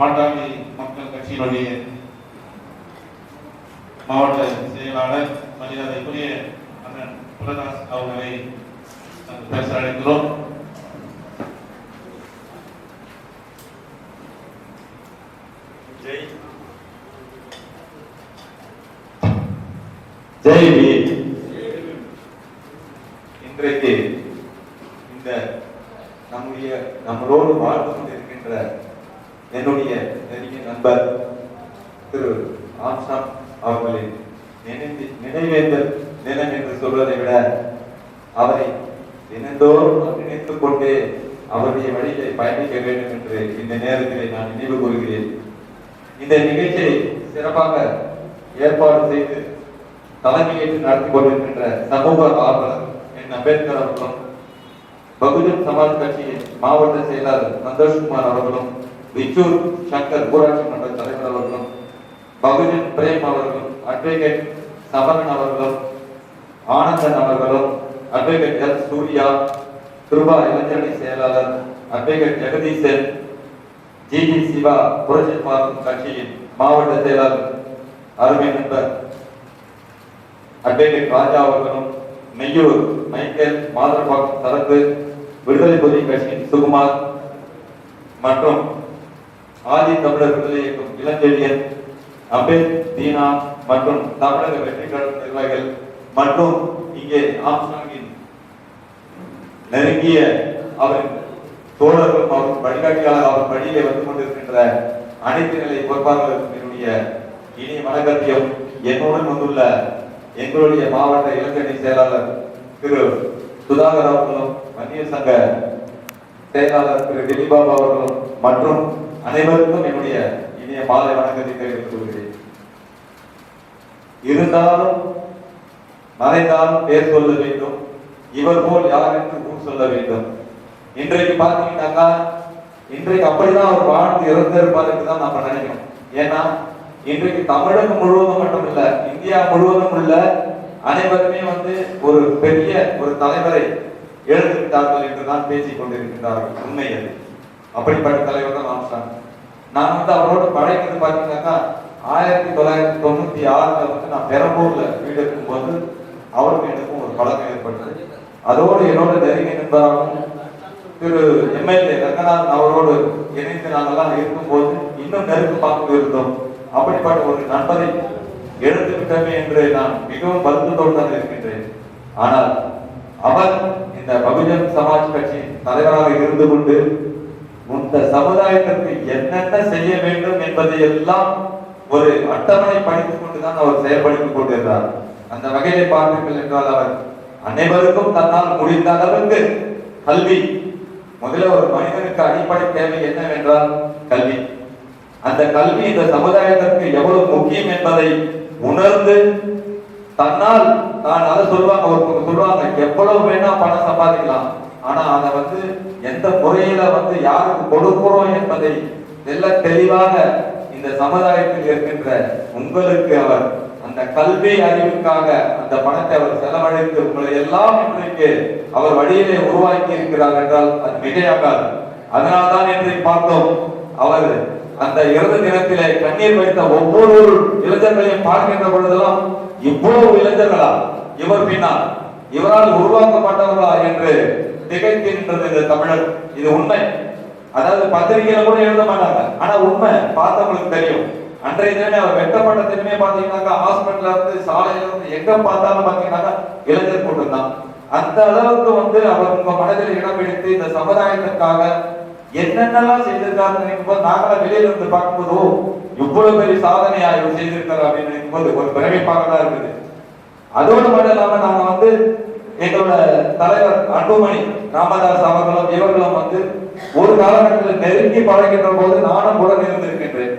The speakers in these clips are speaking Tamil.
பாட்டாளி மக்கள் கட்சியினுடைய மாவட்ட செயலாளர் மரியாதைக்குரிய அண்ணன் பிரகாஷ் அவர்களை பேச அழைக்கிறோம். ஜெய். ஜெய் பீம் இன்றைக்கு இந்த நம்முடைய நம்மளோடு வாழ்ந்து கொண்டிருக்கின்ற என்னுடைய நெருங்கிய நண்பர் திரு ஆம்சாம் அவர்களின் நினைவு நினைவேந்தல் தினம் என்று சொல்வதை விட அவரை தினந்தோறும் நினைத்துக் கொண்டே அவருடைய வழியை பயணிக்க வேண்டும் என்று இந்த நேரத்திலே நான் நினைவு கூறுகிறேன். இந்த நிகழ்ச்சியை சிறப்பாக ஏற்பாடு செய்து தலைமையேற்று நடத்தி கொண்டிருக்கின்ற சமூக ஆர்வலர் என் அம்பேத்கர் அவர்களும் பகுஜன் சமாஜ் கட்சியின் மாவட்ட செயலாளர் சந்தோஷ்குமார் அவர்களும் விச்சூர் சங்கர் ஊராட்சி மன்ற தலைவர் அவர்களும் பகுஜன் பிரேம் அவர்களும் அட்வொகேட் சமரன் அவர்களும் ஆனந்தன் அவர்களும் அட்வொகேட் எல். சூர்யா கிருபா இளைஞரணி செயலாளர் அட்வொகேட் ஜெகதீசன் ஜிடி சிவா புரட்சி பார்க்கும் கட்சியின் மாவட்ட செயலாளர் அருமை நண்பர் அட்வொகேட் ராஜா அவர்களும் நெய்யூர் மைக்கேல் மாதரபாக்கம் சரத்து விடுதலை பொதுவை கட்சியின் சுகுமார் மற்றும் ஆதி தமிழர் விடுதலை இயக்கம் இளஞ்செழியன் அம்பேத் தீனா மற்றும் தமிழக வெற்றி கழக நிர்வாகிகள் மற்றும் இங்கே ஆம்சாங்கின் நெருங்கிய அவரின் தோழர்களும் அவர் வழிகாட்டியாளர் அவர் வழியிலே வந்து கொண்டிருக்கின்ற அனைத்து நிலை பொறுப்பாளர்களுக்கும் என்னுடைய இனிய வணக்கத்தையும் என்னுடன் வந்துள்ள எங்களுடைய மாவட்ட இளைஞரணி செயலாளர் திரு சுதாகர் அவர்களும் வன்னியர் சங்க செயலாளர் திரு திலீபாபு அவர்களும் மற்றும் அனைவருக்கும் என்னுடைய இனிய மாலை வணக்கத்தை தெரிவித்துக் கொள்கிறேன். இருந்தாலும் மறைந்தாலும் பேர் சொல்ல வேண்டும். இவர் போல் யாருக்கு முன் சொல்ல வேண்டும்? இன்றைக்கு பார்த்தீங்கன்னாக்கா இன்றைக்கு அப்படிதான் அவர் வாழ்ந்து இறந்திருப்பார் தான் நம்ம நினைக்கணும் ஏன்னா இன்றைக்கு தமிழகம் முழுவதும் மட்டும் இல்ல இந்தியா முழுவதும் உள்ள அனைவருமே வந்து ஒரு பெரிய ஒரு தலைவரை எழுந்துவிட்டார்கள் என்று தான் பேசிக் கொண்டிருக்கிறார்கள் உண்மை அது. அப்படிப்பட்ட தலைவர் தான் ஆம்ஸ்டாங் நான் வந்து அவரோட பழகினது பார்த்தீங்கன்னாக்கா ஆயிரத்தி தொள்ளாயிரத்தி தொண்ணூத்தி ஆறுல வந்து நான் பெரம்பூர்ல வீடு இருக்கும்போது அவருக்கும் எனக்கும் ஒரு பழக்கம் ஏற்பட்டது. அதோடு என்னோட நெருங்கிய நண்பராகவும் திரு எம்எல்ஏ ரங்கநாதன் அவரோடு இணைந்து நாங்கள்லாம் இருக்கும்போது இன்னும் நெருக்கமாக இருந்தோம். அப்படிப்பட்ட ஒரு நண்பரை எடுத்து விட்டோமே என்று நான் மிகவும் வருத்தத்தோடு தான் இருக்கின்றேன். ஆனால் அவர் இந்த பகுஜன் சமாஜ் கட்சி தலைவராக இருந்து கொண்டு இந்த சமுதாயத்திற்கு என்னென்ன செய்ய வேண்டும் என்பதை எல்லாம் ஒரு அட்டவணை படித்துக் கொண்டுதான் அவர் செயல்படுத்திக் கொண்டிருந்தார். அந்த வகையிலே பார்த்தீர்கள் என்றால் அவர் அனைவருக்கும் தன்னால் முடிந்த அளவுக்கு கல்வி. முதல்ல ஒரு மனிதனுக்கு அடிப்படை தேவை என்னவென்றால் கல்வி. அந்த கல்வி இந்த சமுதாயத்திற்கு எவ்வளவு முக்கியம் என்பதை உணர்ந்து தன்னால் நான் அதை சொல்லுவாங்க ஒரு சொல்லுவாங்க எவ்வளவு வேணா பணம் சம்பாதிக்கலாம். ஆனா அதை வந்து எந்த முறையில வந்து யாருக்கு கொடுக்கிறோம் என்பதை தெல்ல தெளிவாக இந்த சமுதாயத்தில் இருக்கின்ற உங்களுக்கு அவர் அந்த கல்வி அறிவுக்காக அந்த பணத்தை அவர் செலவழித்து உங்களை எல்லாம் இன்றைக்கு அவர் வழியிலே உருவாக்கி இருக்கிறார் என்றால் அது மிகையாகாது. அதனால்தான் இன்றைக்கு பார்த்தோம் அவர் அந்த இறந்த தினத்திலே கண்ணீர் வைத்த ஒவ்வொரு இளைஞர்களையும் பார்க்கின்ற பொழுதெல்லாம் இவ்வளவு இளைஞர்களா? இவர் பின்னால் இவரால் உருவாக்கப்பட்டவர்களா? என்று திகைக்கின்றது இந்த தமிழர். இது உண்மை. அதாவது பத்திரிகையில கூட எழுத மாட்டாங்க. ஆனா உண்மை பார்த்தவங்களுக்கு தெரியும். அன்றைய தினமே அவர் வெட்டப்பட்ட தினமே பாத்தீங்கன்னாக்கா ஹாஸ்பிட்டல்ல இருந்து சாலையில இருந்து எங்க பார்த்தாலும் பாத்தீங்கன்னாக்கா இளைஞர் கூட்டம் தான். அந்த அளவுக்கு வந்து அவர் உங்க மனதில் இடம் பிடித்து இந்த சமுதாயத்திற்காக என்னென்னலாம் செய்திருக்காருன்னு நினைக்கும் போது நாங்களாம் வெளியில இருந்து பார்க்கும்போது ஓ இவ்வளவு பெரிய சாதனையா இவர் செய்திருக்காரு அப்படின்னு நினைக்கும் போது ஒரு பிரமிப்பாக தான் இருக்குது. அதோடு மட்டும் இல்லாம நாங்க வந்து எங்களோட தலைவர் அன்புமணி ராமதாஸ் அவர்களும் இவர்களும் வந்து ஒரு காலகட்டத்தில் நெருங்கி பழகின்ற போது நானும் கூட இருந்திருக்கின்றேன்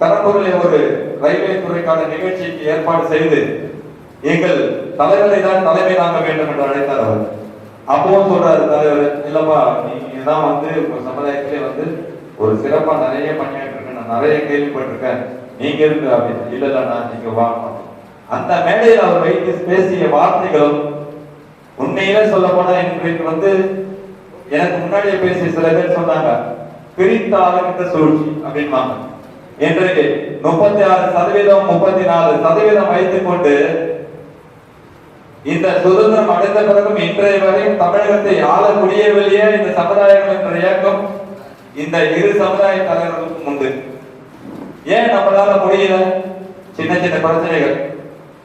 தரப்பூரில் ஒரு ரயில்வே துறைக்கான நிகழ்ச்சிக்கு ஏற்பாடு செய்து எங்கள் தலைவரை தான் தலைமை தாங்க வேண்டும் என்று அழைத்தார் அவர். அப்பவும் சொல்றாரு தலைவர் இல்லப்பா நீங்க தான் வந்து உங்க சமுதாயத்திலே வந்து ஒரு சிறப்பா நிறைய பண்ணிட்டு இருக்கேன் நான் நிறைய கேள்விப்பட்டிருக்கேன். நீங்க இருக்கு அப்படின்னு இல்ல இல்ல நான் நீங்க வாங்க அந்த மேடையில் அவர் வைத்து பேசிய வார்த்தைகளும் உண்மையிலே சொல்ல போனா இன்றைக்கு வந்து எனக்கு முன்னாடியே பேசிய சில பேர் சொன்னாங்க பிரித்தாளுகின்ற சூழ்ச்சி அப்படின்வாங்க இன்றைக்கு முப்பத்தி ஆறு சதவீதம் முப்பத்தி நாலு சதவீதம் வைத்துக் கொண்டு இந்த சுதந்திரம் அடைந்த பிறகும் இன்றைய வரையும் தமிழகத்தை ஆள முடியவில்லையே இந்த சமுதாயம் என்ற இயக்கம் இந்த இரு சமுதாய தலைவர்களுக்கும் உண்டு. ஏன் நம்மளால முடியல? சின்ன சின்ன பிரச்சனைகள்.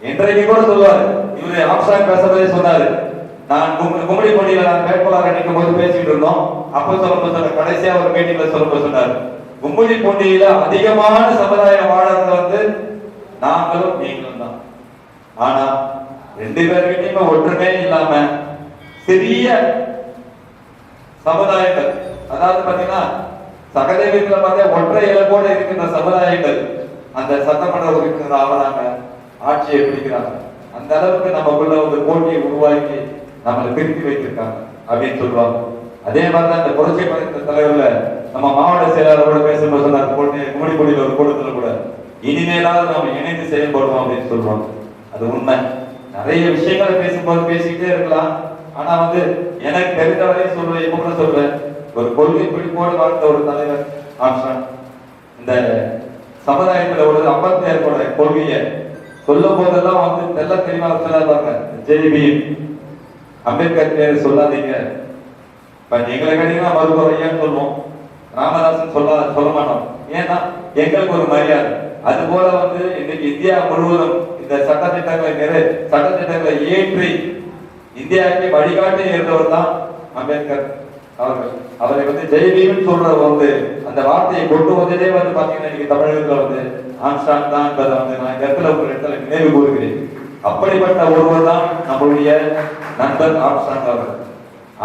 இன்றைக்கு கூட சொல்லுவாரு இவரு ஆப்ஷாங் பேசுறதே சொன்னாரு நான் கும்- நான் வேட்பாளர் நிற்கும் போது பேசிட்டு இருந்தோம். அப்ப சொல்லும்போது சொன்ன கடைசியா ஒரு மீட்டிங்ல சொல்லும்போது சொன்னார் கும்மிடி போட்டியில அதிகமான சமுதாயம் வாழறது வந்து நாங்களும் நீங்களும் தான். ஆனா ரெண்டு பேர்கிட்டயுமே ஒற்றுமே இல்லாம சிறிய சமுதாயங்கள் அதாவது பாத்தீங்கன்னா சகதேவத்துல பார்த்தா ஒற்றை இலக்கோடு இருக்கின்ற சமுதாயங்கள் அந்த சட்டமன்ற உறுப்பினர் ஆவறாங்க ஆட்சியை பிடிக்கிறாங்க. அந்த அளவுக்கு நமக்குள்ள ஒரு போட்டியை உருவாக்கி நம்மளை பிரித்து வைத்திருக்காங்க. அப்படின்னு சொல்லுவாங்க அதே மாதிரி தான் இந்த புரட்சி படைத்த தலைவர்ல நம்ம மாவட்ட செயலாளரோட பேசும்போது சொன்னார் கும்மிடிப்பொடியில் ஒரு கூட்டத்தில் கூட இனிமேலாவது நம்ம இணைந்து செயல்படுவோம் அப்படின்னு சொல்லுவாங்க அது உண்மை. நிறைய விஷயங்களை பேசும்போது பேசிக்கிட்டே இருக்கலாம். ஆனா வந்து எனக்கு தெரிந்தவரையும் சொல்றேன் இப்ப கூட சொல்றேன். ஒரு கொள்கை பிடிப்போடு வாழ்ந்த ஒரு தலைவர் ஆப்ஷன் இந்த சமுதாயத்துல ஒரு அம்பேத்கரோட கொள்கையை சொல்லும் போதெல்லாம் வந்து தெல்ல தெளிவாக சொல்லாதாங்க ஜெய்பி அம்பேத்கர் பேர் சொல்லாதீங்க. இப்ப எங்களை கண்டிப்பா மருத்துவர் ஐயான்னு சொல்லுவோம் ராமதாசன் சொல்ல சொல்ல மாட்டோம். ஏன்னா எங்களுக்கு ஒரு மரியாதை. அது போல வந்து இன்னைக்கு இந்தியா முழுவதும் இந்த சட்டத்திட்டங்களை நிறை சட்டத்திட்டங்களை ஏற்றி இந்தியாவுக்கு வழிகாட்டி இருந்தவர் தான் அம்பேத்கர் அவர்கள். அவரை வந்து ஜெய்பீம்னு சொல்றது வந்து அந்த வார்த்தையை கொண்டு வந்ததே வந்து பாத்தீங்கன்னா இன்னைக்கு தமிழகத்துல வந்து ஆம்ஸ்டாங் தான் என்பதை வந்து நான் இந்த இடத்துல ஒரு இடத்துல நினைவு கூறுகிறேன். அப்படிப்பட்ட ஒருவர் தான் நம்முடைய நண்பர் ஆம்ஸ்டாங் அவர்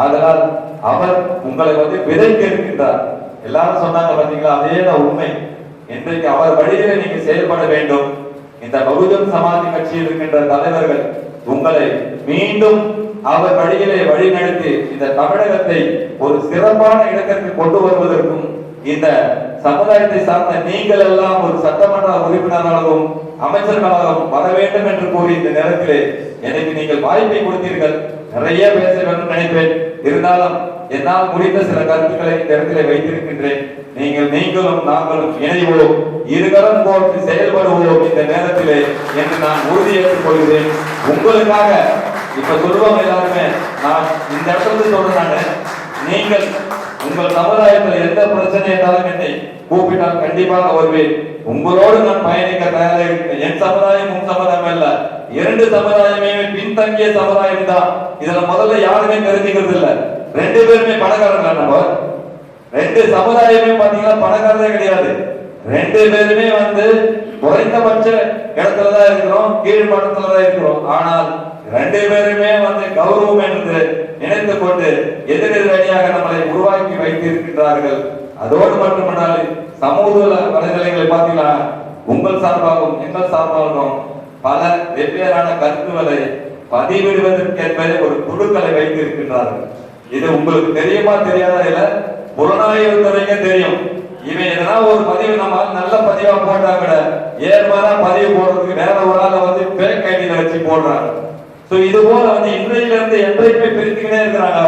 ஆதலால் அவர் உங்களை வந்து விதைக்க இருக்கின்றார். எல்லாரும் சொன்னாங்க பாத்தீங்களா அதே தான் உண்மை. இன்றைக்கு அவர் வழியில நீங்க செயல்பட வேண்டும். இந்த பகுஜன் சமாஜ் கட்சியில் இருக்கின்ற தலைவர்கள் உங்களை மீண்டும் அவர் வழியிலே வழிநடத்தி இந்த தமிழகத்தை ஒரு சிறப்பான இடத்திற்கு கொண்டு வருவதற்கும் இந்த சமுதாயத்தை சார்ந்த நீங்கள் எல்லாம் ஒரு சட்டமன்ற உறுப்பினராகவும் அமைச்சர்களாகவும் வர வேண்டும் என்று கூறி இந்த நேரத்திலே எனக்கு நீங்கள் வாய்ப்பை கொடுத்தீர்கள். நிறைய பேச வேண்டும் நினைப்பேன். இருந்தாலும் என்னால் முடிந்த சில கருத்துக்களை இந்த இடத்திலே வைத்திருக்கின்றேன். நீங்கள் நீங்களும் நாங்களும் இணைவோம். இருகரம் போட்டு செயல்படுவோம் இந்த நேரத்திலே என்று நான் உறுதியேற்றுக் கொள்கிறேன். உங்களுக்காக இப்ப சொல்லுவாங்க எல்லாருமே நான் இந்த இடத்துல சொல்றேன் நீங்கள் உங்கள் சமுதாயத்தில் எந்த பிரச்சனை என்னை கூப்பிட்டால் கண்டிப்பாக வருவேன். உங்களோடு நான் பயணிக்க தயாராக இருக்கிறேன். என் சமுதாயம் உன் சமுதாயம் அல்ல. இரண்டு சமுதாயமே பின்தங்கிய சமுதாயம் தான். இதுல முதல்ல யாருமே தெரிஞ்சுக்கிறது இல்ல. ரெண்டு பேருமே பணக்காரங்க நம்ம ரெண்டு சமுதாயமே பாத்தீங்கன்னா பணக்காரதே கிடையாது. ரெண்டு பேருமே வந்து குறைந்தபட்ச இடத்துல தான் இருக்கிறோம் கீழ்மட்டத்துல தான் இருக்கிறோம். ஆனால் ரெண்டு பேருமே வந்து கௌரவம் என்று நினைத்து கொண்டு எதிரெதிரடியாக நம்மளை உருவாக்கி வைத்திருக்கின்றார்கள். அதோடு மட்டுமல்லாது சமூக வலைதளங்களை பார்த்தீங்கன்னா உங்கள் சார்பாகவும் எங்கள் சார்பாகவும் பல வெவ்வேறான கருத்துக்களை பதிவிடுவதற்கேற்ப ஒரு குழுக்களை வைத்திருக்கின்றார்கள். இது உங்களுக்கு தெரியுமா தெரியாத இல்ல? புலனாய்வு துறைக்கு தெரியும். இவன் எதனா ஒரு பதிவு நம்ம நல்ல பதிவா போட்டா கூட ஏற்பாடா பதிவு போடுறதுக்கு வேற ஒரு ஆளை வந்து சோ இது போல வந்து இன்றையில இருந்து என்றைக்குமே பிரித்துக்கிட்டே இருக்கிறாங்க.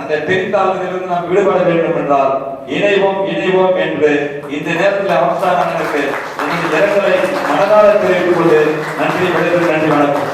அந்த பிரித்தாளர்களிலிருந்து நாம் விடுபட வேண்டும் என்றால் இணைவோம் இணைவோம் என்று இந்த நேரத்தில் அவசானங்களுக்கு எனது இரங்கலை மனதார தெரிவித்துக் கொண்டு நன்றி விடைபெறும் நன்றி வணக்கம்.